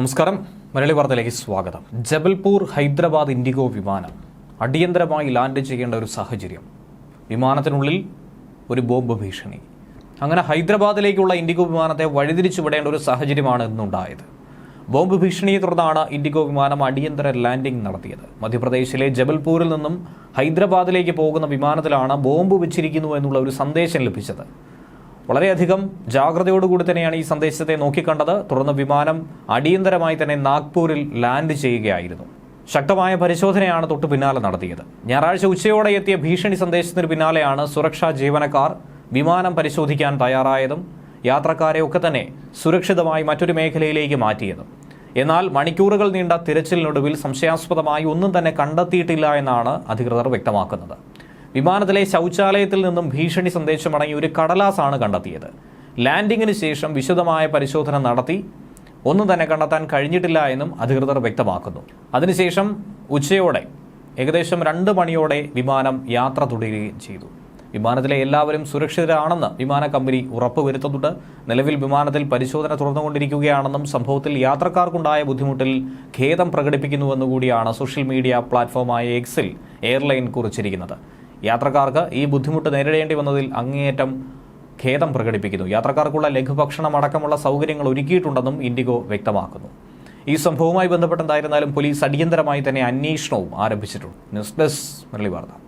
നമസ്കാരം. മലയാളി വാർത്തയിലേക്ക് സ്വാഗതം. ജബൽപൂർ ഹൈദരാബാദ് ഇൻഡിഗോ വിമാനം അടിയന്തരമായി ലാൻഡ് ചെയ്യേണ്ട ഒരു സാഹചര്യം. വിമാനത്തിനുള്ളിൽ ഒരു ബോംബ് ഭീഷണി. അങ്ങനെ ഹൈദരാബാദിലേക്കുള്ള ഇൻഡിഗോ വിമാനത്തെ വഴിതിരിച്ചുവിടേണ്ട ഒരു സാഹചര്യമാണ് ഇന്നുണ്ടായത്. ബോംബ് ഭീഷണിയെ തുടർന്നാണ് ഇൻഡിഗോ വിമാനം അടിയന്തര ലാൻഡിംഗ് നടത്തിയത്. മധ്യപ്രദേശിലെ ജബൽപൂരിൽ നിന്നും ഹൈദരാബാദിലേക്ക് പോകുന്ന വിമാനത്തിലാണ് ബോംബ് വെച്ചിരിക്കുന്നു എന്നുള്ള ഒരു സന്ദേശം ലഭിച്ചത്. വളരെയധികം ജാഗ്രതയോടുകൂടി തന്നെയാണ് ഈ സന്ദേശത്തെ നോക്കിക്കണ്ടത്. തുടർന്ന് വിമാനം അടിയന്തരമായി തന്നെ നാഗ്പൂരിൽ ലാൻഡ് ചെയ്യുകയായിരുന്നു. ശക്തമായ പരിശോധനയാണ് തൊട്ടു പിന്നാലെ നടത്തിയത്. ഞായറാഴ്ച ഉച്ചയോടെ എത്തിയ ഭീഷണി സന്ദേശത്തിന് പിന്നാലെയാണ് സുരക്ഷാ ജീവനക്കാർ വിമാനം പരിശോധിക്കാൻ തയ്യാറായതും യാത്രക്കാരെ ഒക്കെ തന്നെ സുരക്ഷിതമായി മറ്റൊരു മേഖലയിലേക്ക് മാറ്റിയതും. എന്നാൽ മണിക്കൂറുകൾ നീണ്ട തിരച്ചിലിനൊടുവിൽ സംശയാസ്പദമായി ഒന്നും തന്നെ കണ്ടെത്തിയിട്ടില്ല എന്നാണ് അധികൃതർ വ്യക്തമാക്കുന്നത്. വിമാനത്തിലെ ശൗചാലയത്തിൽ നിന്നും ഭീഷണി സന്ദേശമടങ്ങിയ ഒരു കടലാസാണ് കണ്ടെത്തിയത്. ലാൻഡിങ്ങിന് ശേഷം വിശദമായ പരിശോധന നടത്തി. ഒന്നും തന്നെ കണ്ടെത്താൻ കഴിഞ്ഞിട്ടില്ല എന്നും അധികൃതർ വ്യക്തമാക്കുന്നു. അതിനുശേഷം ഉച്ചയോടെ ഏകദേശം രണ്ട് മണിയോടെ വിമാനം യാത്ര തുടരുകയും ചെയ്തു. വിമാനത്തിലെ എല്ലാവരും സുരക്ഷിതരാണെന്ന് വിമാന കമ്പനി ഉറപ്പുവരുത്തുന്നുണ്ട്. നിലവിൽ വിമാനത്തിൽ പരിശോധന തുടർന്നുകൊണ്ടിരിക്കുകയാണെന്നും സംഭവത്തിൽ യാത്രക്കാർക്കുണ്ടായ ബുദ്ധിമുട്ടിൽ ഖേദം പ്രകടിപ്പിക്കുന്നുവെന്നുകൂടിയാണ് സോഷ്യൽ മീഡിയ പ്ലാറ്റ്ഫോമായ എക്സിൽ എയർലൈൻ കുറിച്ചിരിക്കുന്നത്. യാത്രക്കാർക്ക് ഈ ബുദ്ധിമുട്ട് നേരിടേണ്ടി വന്നതിൽ അങ്ങേയറ്റം ഖേദം പ്രകടിപ്പിക്കുന്നു. യാത്രക്കാർക്കുള്ള ലഘുഭക്ഷണം അടക്കമുള്ള സൗകര്യങ്ങൾ ഒരുക്കിയിട്ടുണ്ടെന്നും ഇൻഡിഗോ വ്യക്തമാക്കുന്നു. ഈ സംഭവവുമായി ബന്ധപ്പെട്ടെന്തായിരുന്നാലും പോലീസ് അടിയന്തരമായി തന്നെ അന്വേഷണവും ആരംഭിച്ചിട്ടുണ്ട്. ന്യൂസ് ഡെസ്ക് മുരളി വാർത്ത.